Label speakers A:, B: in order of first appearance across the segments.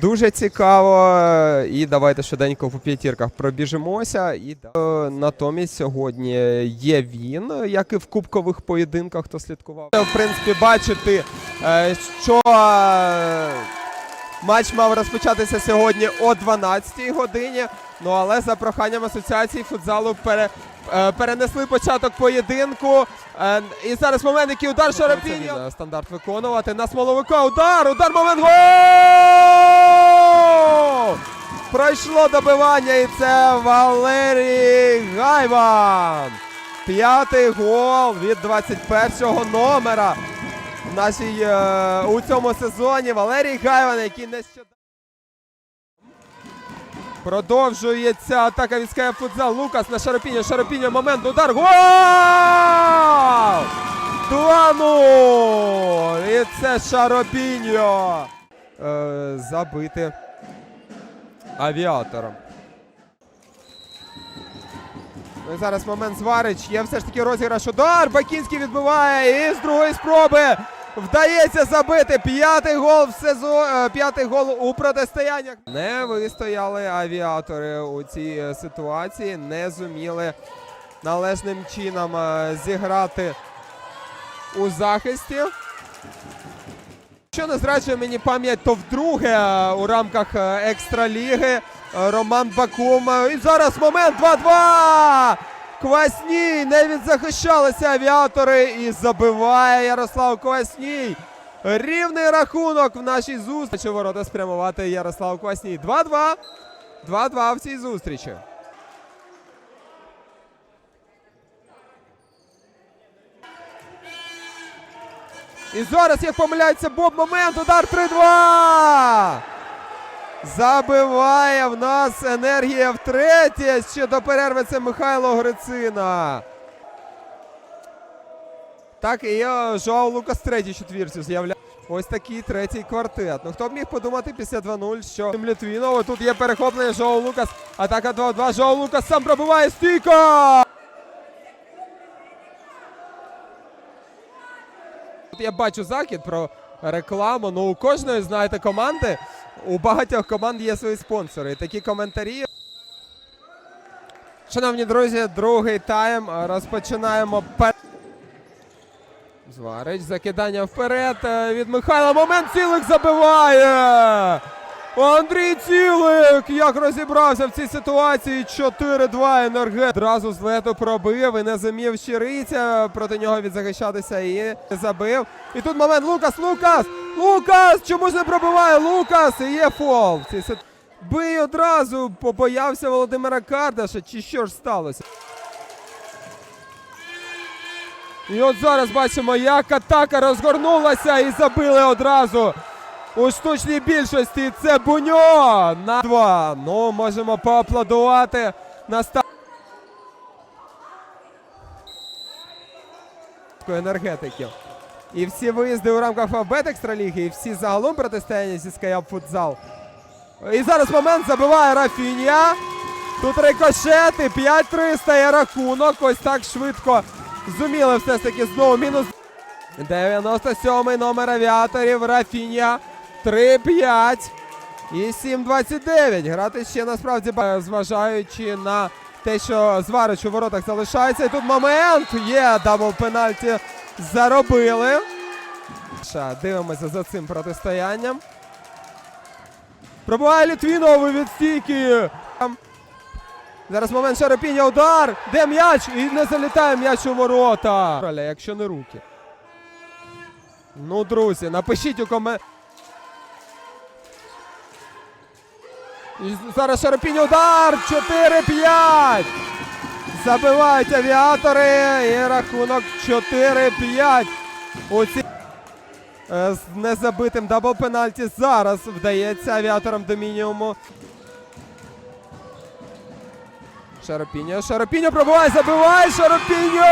A: Дуже цікаво. е, І давайте швиденько по п'ятірках пробіжимося. І е, натомість сьогодні є він, е, як і в кубкових поєдинках, хто слідкував. В принципі, бачити, е, що е, матч мав розпочатися сьогодні о 12-й годині. Ну але за проханням асоціації футзалу пере, е, перенесли початок поєдинку. Е, І зараз момент, який удар Шарапіння. Стандарт виконувати на смоловика. Удар! Удар момент! Гол! Пройшло добивання, і це Валерій Гайван. П'ятий гол від 21-го номера в нашій, е, у цьому сезоні. Валерій Гайван, який нещодавно. Продовжується атака від Футзал. Лукас на Шарапіння. Шарапіння. Момент. Удар. Гол! 2-0! І це Шаропіньо. Е, забити авіатором. Ну зараз момент Зварич. Є все ж таки розіграш. Удар. Бакінський відбиває. І з другої спроби вдається забити. П'ятий гол в сезон. П'ятий гол у протистояннях. Не вистояли авіатори у цій е, ситуації. Не зуміли належним чином е, зіграти у захисті. Що не зраджує мені пам'ять, то вдруге е, у рамках е, екстраліги е, Роман Бакум. Е, І зараз момент 2-2! Квасній не відзахищалися авіатори і забиває Ярослав Квасній. Рівний рахунок в нашій зустрічі. Ворота спрямувати Ярослав Квасній. 2-2. 2-2 в цій зустрічі. І зараз, як помиляється Боб, момент, удар 3-2! Забиває в нас енергія втретє. Ще до перерви це Михайло Грицина. Так, і е, Жоау Лукас третій четвірці з'являє. Ось такий третій квартет. Ну хто б міг подумати після 2-0, що Літвінова тут є перехоплення Жоау Лукас. Атака 2-2. Жоау Лукас сам пробиває стійка! Тут я бачу закид про рекламу. Ну, у кожної, знаєте, команди, у багатьох команд є свої спонсори. І такі коментарі. Шановні друзі, другий тайм. Розпочинаємо. Зварич, закидання вперед е, від Михайла. Момент цілих забиває. Андрій Цілик! Як розібрався в цій ситуації? 4-2 енерге. Одразу з лету пробив і не зумів щириця проти нього відзахищатися і забив. І тут момент Лукас, Лукас! Лукас! Чомусь не пробиває Лукас! І є фол. Бий одразу, побоявся Володимира Кардаша, чи що ж сталося? І от зараз бачимо, як атака розгорнулася і забили одразу. У штучній більшості це Буньо на два. Ну, можемо поаплодувати на ста... енергетиків. І всі виїзди у рамках Фавбет Екстраліги, і всі загалом протистояння зі Скаяп Футзал. І зараз момент забиває Рафінія. Тут рикошети, 5-3 стає рахунок. Ось так швидко зуміли все ж таки знову мінус 97-й номер авіаторів Рафінія. 3-5 і 7-29. Грати ще насправді зважаючи на те, що зварич у воротах залишається. І тут момент є дабл пенальті. Заробили. Дивимося за цим протистоянням. Пробиває Літвінов від стійки. Зараз момент Шарапіння, удар! Де м'яч? І не залітає м'яч у ворота. Якщо не руки. Ну, друзі, напишіть у комент. І зараз Шарапіння, удар! 4-5! Забивають авіатори і рахунок 4-5. У ці... Е, З незабитим дабл пенальті зараз вдається авіаторам до мінімуму. Шаропіньо, Шаропіньо пробиває, забиває Шаропіньо!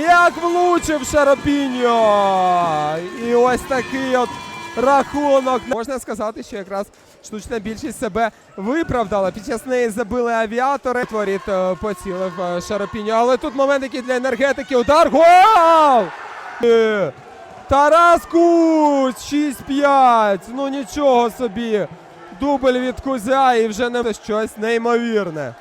A: Як влучив Шаропіньо! І ось такий от рахунок. Можна сказати, що якраз штучна більшість себе виправдала. Під час неї забили авіатори. Творіт е, поцілив е, Шаропіньо. Але тут момент, який для енергетики. Удар. Гол! Е, Тарас Куць! 6-5. Ну нічого собі. Дубль від Кузя і вже не щось неймовірне.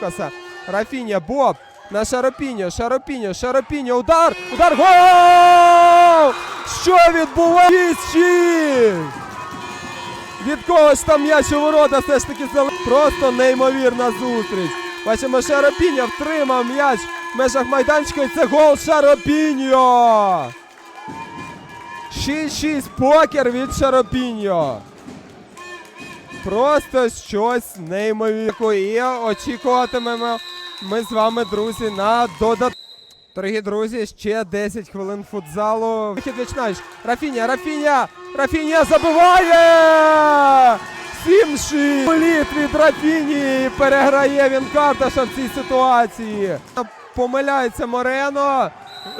A: Коса. Рафіня, Боб. На Шаропіньо, Шаропіньо, Шаропіньо, удар! Удар! Гол! Що відбувається? 6-6! Від когось там м'яч у ворота все ж таки зали... Просто неймовірна зустріч. Бачимо, Шаропіньо втримав м'яч в межах майданчика і це гол Шаропіньо! 6-6 покер від Шаропіньо. Просто щось неймовірне. І очікуватимемо ми з вами, друзі, на додат. Дорогі друзі, ще 10 хвилин футзалу. Вихід вічнач. Рафіня, Рафіня! Рафіня забиває! 7-6! Літ від Рафіні! Переграє він Карташа в цій ситуації. Помиляється Морено.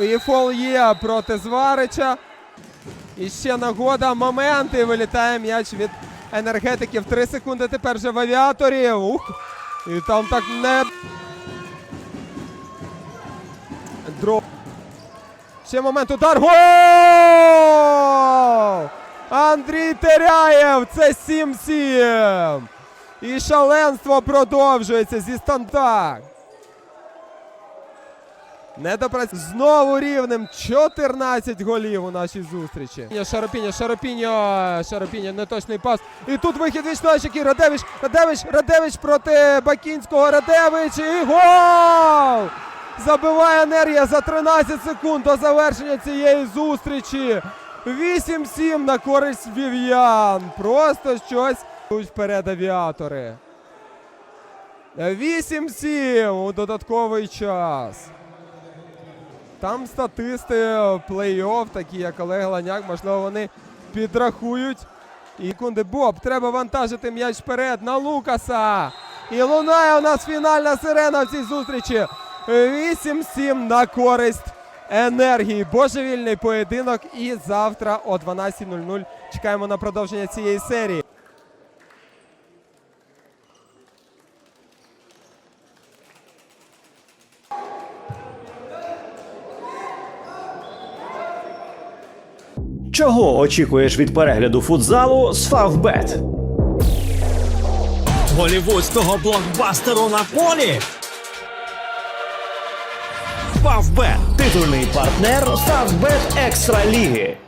A: І фол є проти Зварича. І ще нагода, моменти. Вилітає м'яч від енергетиків. Три секунди тепер вже в авіаторі. Ух! І там так не. Дро. Ще момент удар. Гол! Андрій Теряєв! Це 7-7. І шаленство продовжується зі станта. Не допраць... Знову рівнем 14 голів у нашій зустрічі. Шаропіньо, Шаропіньо, Шаропіньо, неточний пас. І тут вихід вічночики. Радевич, Радевич, Радевич проти Бакінського. Радевич і гол! Забиває енергія за 13 секунд до завершення цієї зустрічі. 8-7 на користь вів'ян. Просто щось вперед авіатори. 8-7 у додатковий час. Там статисти плей-офф, такі як Олег Ланяк, можливо, вони підрахують. І кунди Боб, треба вантажити м'яч вперед на Лукаса. І лунає у нас фінальна сирена в цій зустрічі. 8-7 на користь енергії. Божевільний поєдинок. І завтра о 12.00 чекаємо на продовження цієї серії.
B: Чого очікуєш від перегляду футзалу з Фавбет?
C: Голівудського блокбастеру на полі. Фавбет.
B: Титульний партнер Фавбет Екстра Ліги.